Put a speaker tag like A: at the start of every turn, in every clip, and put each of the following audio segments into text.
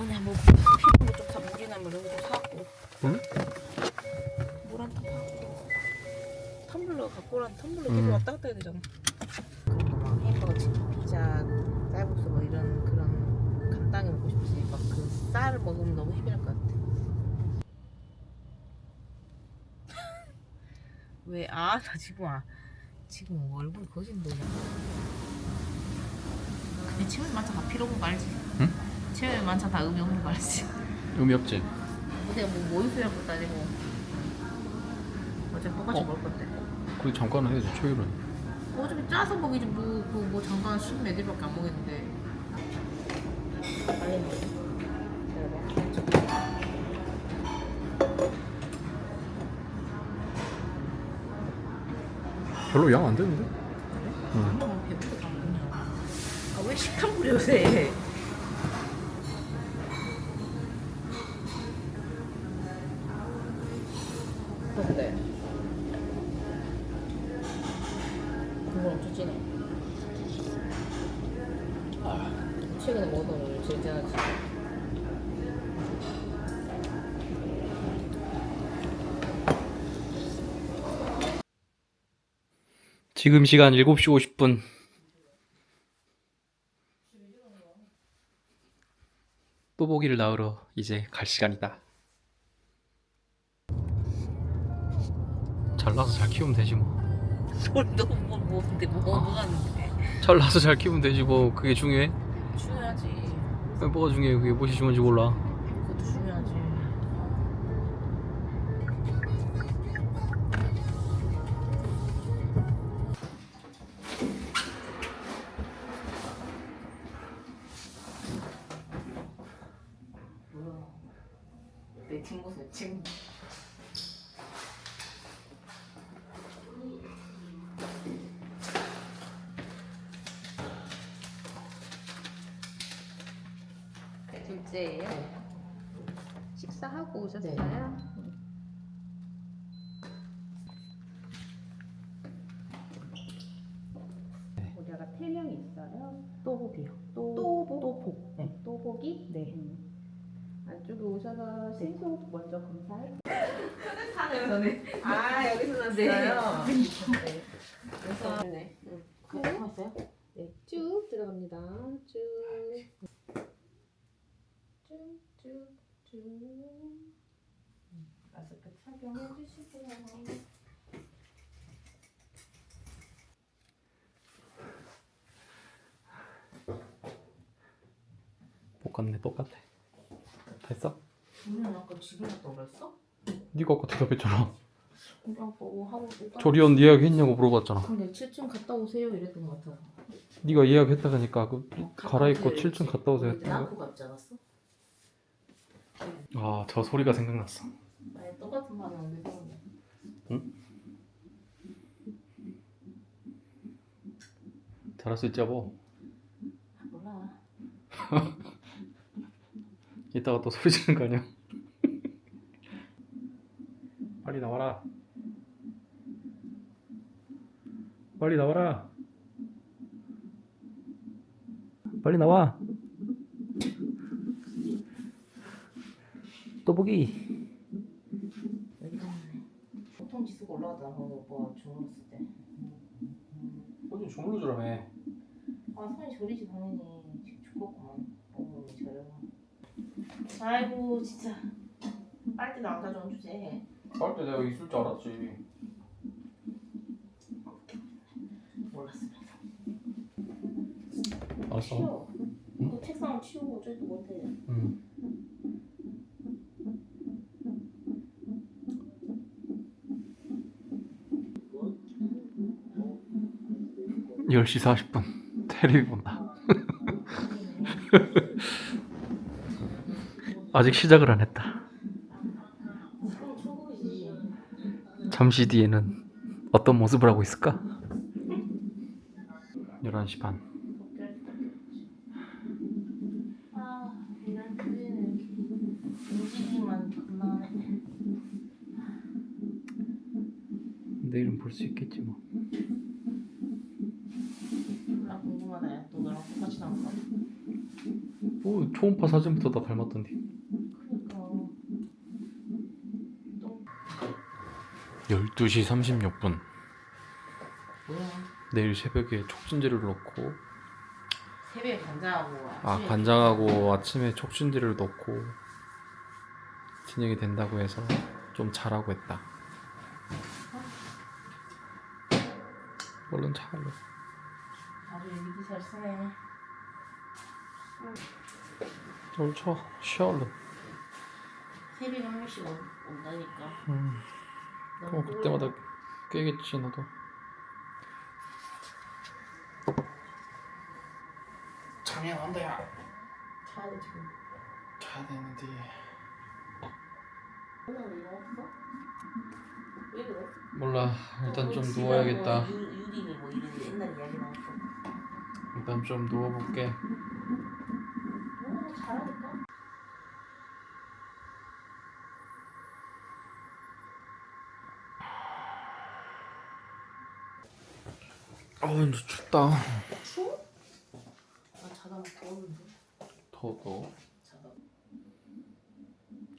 A: 뭐냐 뭐 필요한 거좀 사, 물이나 뭐 이런 거좀 사고
B: 응?
A: 물 한 통 사고 텀블러 갖고 오라는 텀블러
B: 음.
A: 계속 왔다 갔다 해야 되잖아 막 햄버거, 치킨, 피자, 쌀국수 뭐 이런 그런 간단하게 먹고 싶으니까 그 쌀을 먹으면 너무 힘들 것 같아 왜? 아, 나 지금 아, 지금 얼굴 거진도냐. 근데 치물 만차 다 필요 없는 거 알지?
B: 응?
A: 치물 만차 다 의미 없는 거 알지?
B: 의미 없지?
A: 내가 뭐 모의수랑 것도 아니고 어차피 똑같이
B: 어?
A: 먹을 건데.
B: 그래 잠깐은 해야지 초율은
A: 뭐 어차피 짜서 먹이지 뭐, 그, 뭐 잠깐 십몇 일밖에 안 먹겠는데. 빨리 먹어.
B: 별로 양 안 되는데? 응.
A: 어, 배부르게 다 먹냐. 아, 왜 식탐 부려 요새? 근데 국물 엄청 진해. 아, 최근에 먹었던 거 제일 진하지.
B: 지금 시간 7시 50분. 또보기를 낳으러 이제 갈 시간이다. 잘나서 잘 키우면 되지 뭐.
A: 소리도 뭐 뭐인데 뭐 뭐가 있는데.
B: 잘나서 잘 키우면 되지 뭐. 그게 중요해?
A: 중요하지.
B: 뭐가 중요해? 그게 무엇이 중요한지 몰라
A: 내 뒷모습 지금 둘째예요. 식사하고 오셨어요?
C: 신속 먼저 검사할
A: 저는 아 여기서 났어요. 네. 그래서 네. 응. 했어요?
C: 네, 쭉 들어갑니다. 쭉. 쭉, 쭉, 쭉. 마스크 착용해 주시고요.
B: 똑같네 똑같아 됐어?
A: 갔다 오랬어?
B: 네가 아까 대답했잖아
A: 그냥 뭐 하고
B: 조리원 예약했냐고 물어봤잖아
A: 근데 7층 갔다 오세요 이랬던 것 같아.
B: 네가 예약했다니까 그 갈아입고
A: 갔다
B: 7층 갔다 오세요 했던
A: 갔지 않았어?
B: 거아저 소리가 생각났어
A: 아니 똑같은 말은?
B: 잘할 수 있지 뭐
A: 아, 몰라.
B: 이따가 또 소리 지르는 거 아니야? 빨리 나와라. 빨리 나와라. 빨리 나와. 또 보기.
A: 보통 지수가 올라가잖아. 뭐, 뭐 주물렀을 때.
B: 어디 주물러 주라며.
A: 아 손이 저리지 당연히 죽겠구만. 어머니 저려. 아이고 진짜. 빨대도 안 가져온 주제.
B: 할때 내가 있을 줄 알았지. 알았어.
A: 치워. 그 책상을 치우고 어쩔 때 못해.
B: 응. 열시 40분 테레비 본다 아직 시작을 안 했다 잠시 뒤에는 어떤 모습을 하고 있을까? 11시 반
A: 아.
B: 내일은 볼 수 있겠지 뭐
A: 나 궁금하다. 야. 너 나랑 똑같이 나올까?
B: 오 초음파 사진부터 다 닮았던데
A: 그러니까
B: 12시 36분.
A: 뭐야?
B: 내일 새벽에 촉진제를 넣고.
A: 새벽에 관장하고
B: 아
A: 아침에
B: 관장하고 아침에 촉진제를 넣고 진행이 된다고 해서 좀 자라고 했다. 얼른 자래
A: 아주 얘기도 잘 쓰네.
B: 얼른 쳐 쉬어 얼른.
A: 새벽에 한 온, 온다니까.
B: 음, 그럼 그때마다 깨겠지 너도. 잠이 안 온다 야.
A: 자야 돼 지금.
B: 자야 되는데.
A: 오늘 일어났어? 왜 그래?
B: 몰라. 일단 뭐좀 누워야겠다.
A: 뭐 유, 뭐 이런 옛날 이야기 나왔어.
B: 일단 좀 누워볼게
A: 뭐 잘하니까
B: 아 이제 춥다.
A: 추워? 나 자다 막 더웠는데.
B: 더워 더워?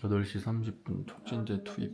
A: 자다
B: 8시 30분 촉진제 투입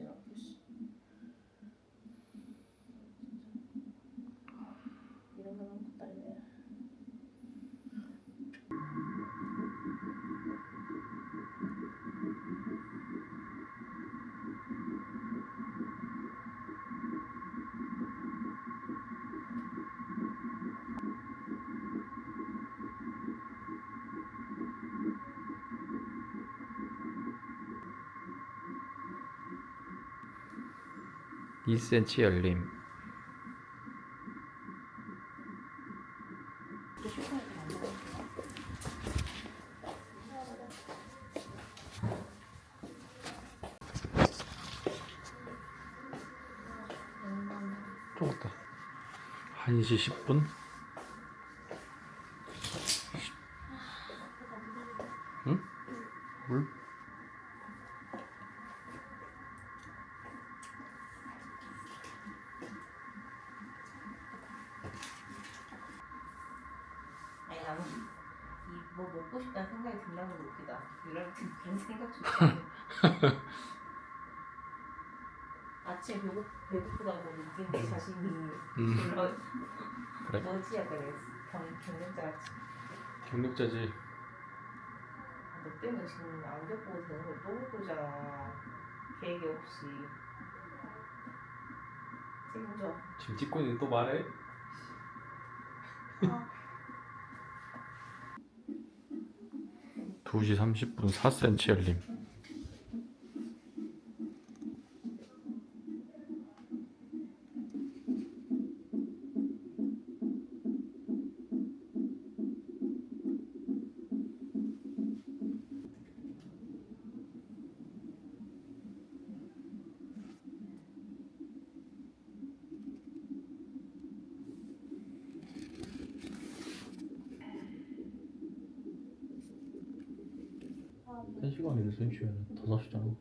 B: 2cm 열림. 좋았다. 1시 10분?
A: 아니 나는 이뭐 먹고 싶다는 생각이 든다는 게 웃기다. 이럴 때 그런 생각 좀. 아침에 배고 배고프다고 느끼는 자신이
B: 음 그래.
A: 뭐지 약간 경 경력자 같이.
B: 경력자지
A: 아, 너 때문에 지금 안 겪고 되는 걸또 먹고 있잖아. 계획이 없이. 책임져.
B: 지금 찍고 있는데 또 말해?
A: 아.
B: 2시 30분 4cm 열림 한 시간이래 센치에는 다섯 시잖아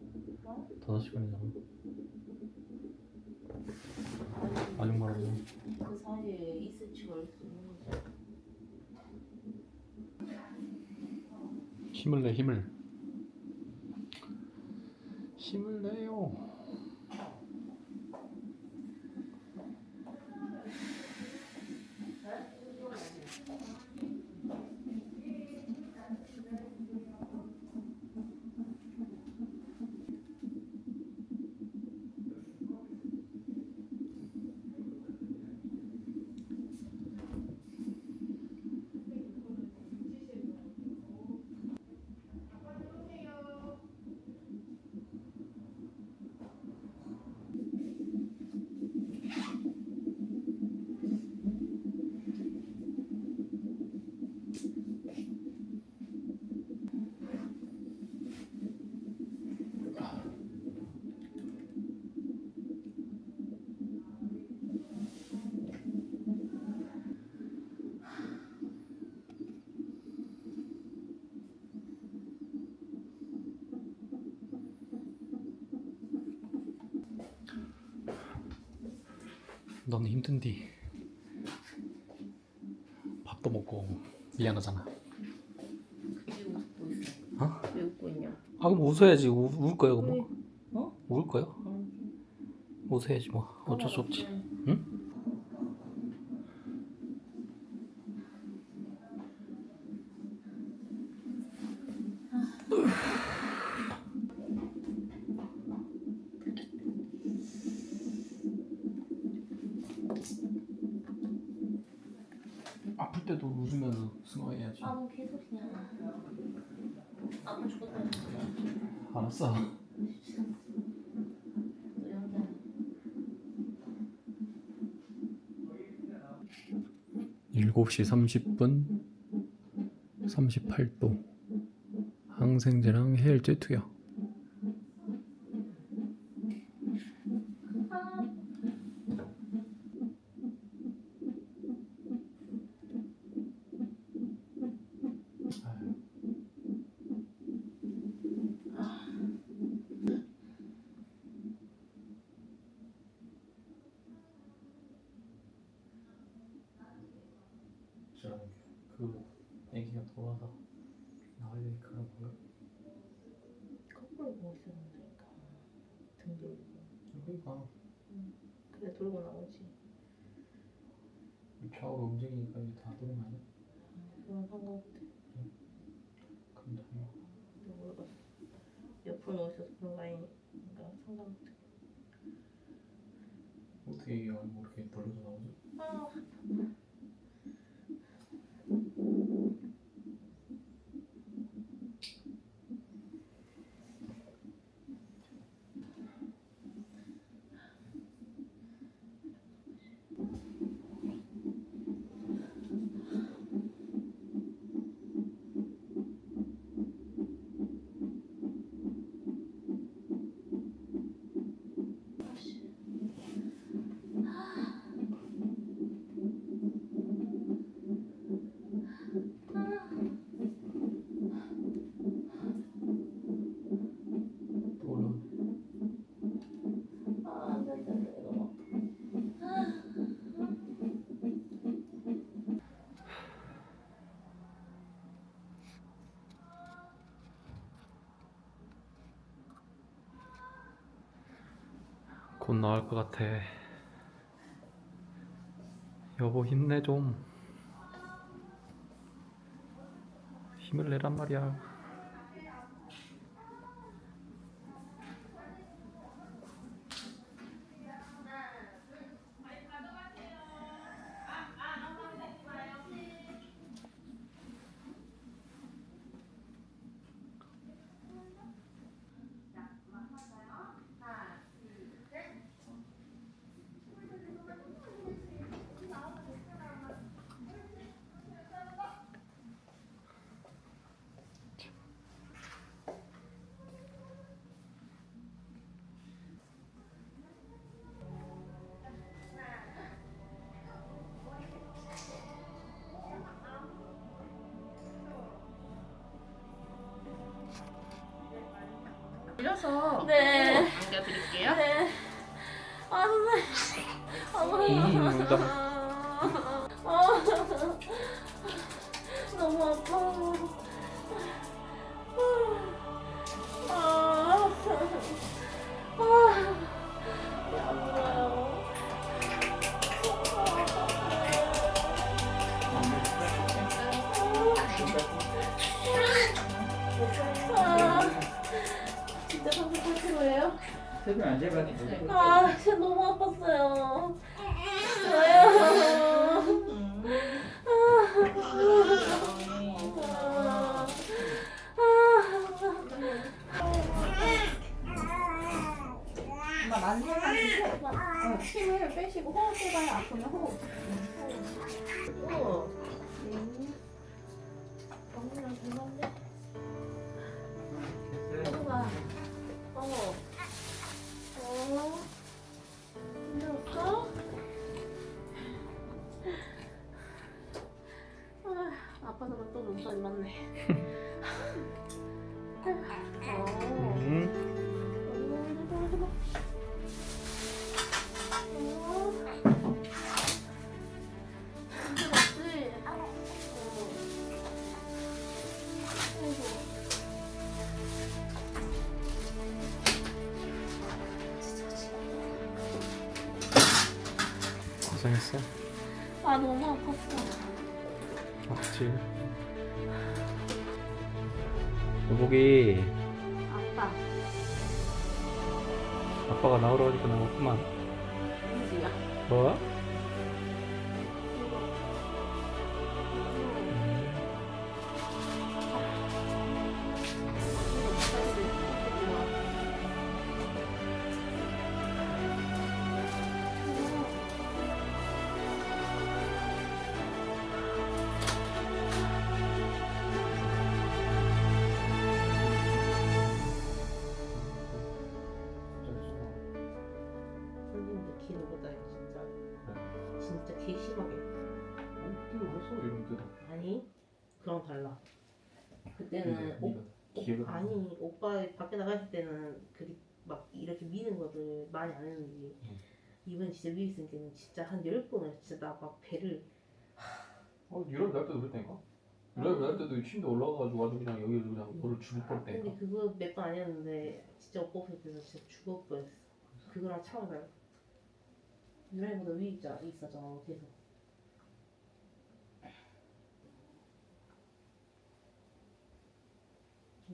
B: 다섯 시간이잖아 아직 말하자
A: 그 사이에 이스치 걸릴 수 있는 거지.
B: 힘을 내 힘을. 힘을 내요 너는 힘든디 밥도 먹고 미안하잖아
A: 그리고 뭐
C: 웃고 있냐?
B: 아 그럼 웃어야지 우, 울 거야 그럼
C: 왜? 어?
B: 울 거야
C: 응.
B: 웃어야지 뭐 어쩔 수 없지 응? 아플 때도 웃으면서 승화해야지
C: 아무 개소리냐? 아파 죽겠다.
B: 알았어
C: 너 연기야.
B: 7시 30분 38도. 항생제랑 해열제 투여 그 애기가 돌아서 나을 그런 거
C: 거꾸로 있었는데니까 등 돌고.
B: 그러니까
C: 그래 돌고 나오지.
B: 좌우로 움직이니까 이게 다 도는 거 아니야?
C: 그런 상관없대.
B: 그럼 다행이야
C: 근데 모르겠어. 옆으로 누워 있어서 그런 거 아니니까 상관없대.
B: 어떻게 이게 뭐 이렇게 돌려서 나오지?
C: 아,
B: 곧 나을 것 같아. 여보 힘내 좀. 힘을 내란 말이야
A: 올려서
C: 네.
A: 안겨드릴게요.
C: 네. 아, 선생님. 아,
B: 음.
C: 아,
D: 세분 안 재봤는데
C: 아, 진짜 너무 아팠어?
E: 아 너무 아팠어.
B: 아프지. 여보기
E: 아빠.
B: 아빠가 나오라 하니까 나왔구만.
A: 은지야.
B: 뭐? 기회가
A: 아니 오빠 밖에 나갔을 때는 그리 막 이렇게 미는 것들 많이 안 했는데
B: 음.
A: 이번 진짜 미리 쓴 때는 진짜 한 열 번을 진짜 나 막 배를
B: 어 유럽 날 때도 그랬다니까. 유럽 날 때도 침대 올라가가지고 아주 그냥 여기 그냥 뭐를 죽을 뻔했다니까.
A: 근데 그거 몇 번 아니었는데 진짜 오빠 없을 때는 진짜 죽을 뻔했어. 그거랑 차원 달라. 유라이보다 위에 있자 있었잖아 계속.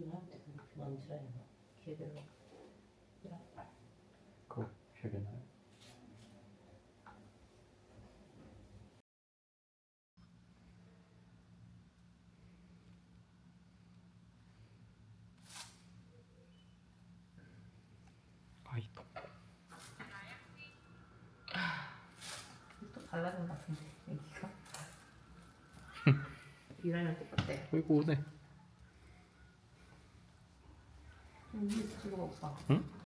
A: 유라한테 그렇게 만지라니까 걔들은.
B: 그거 기억이 나요? 아이
A: 또또 달라진 것 같은데 애기가.
B: 어이구 오네.
A: 찍어 오빠.
B: 응?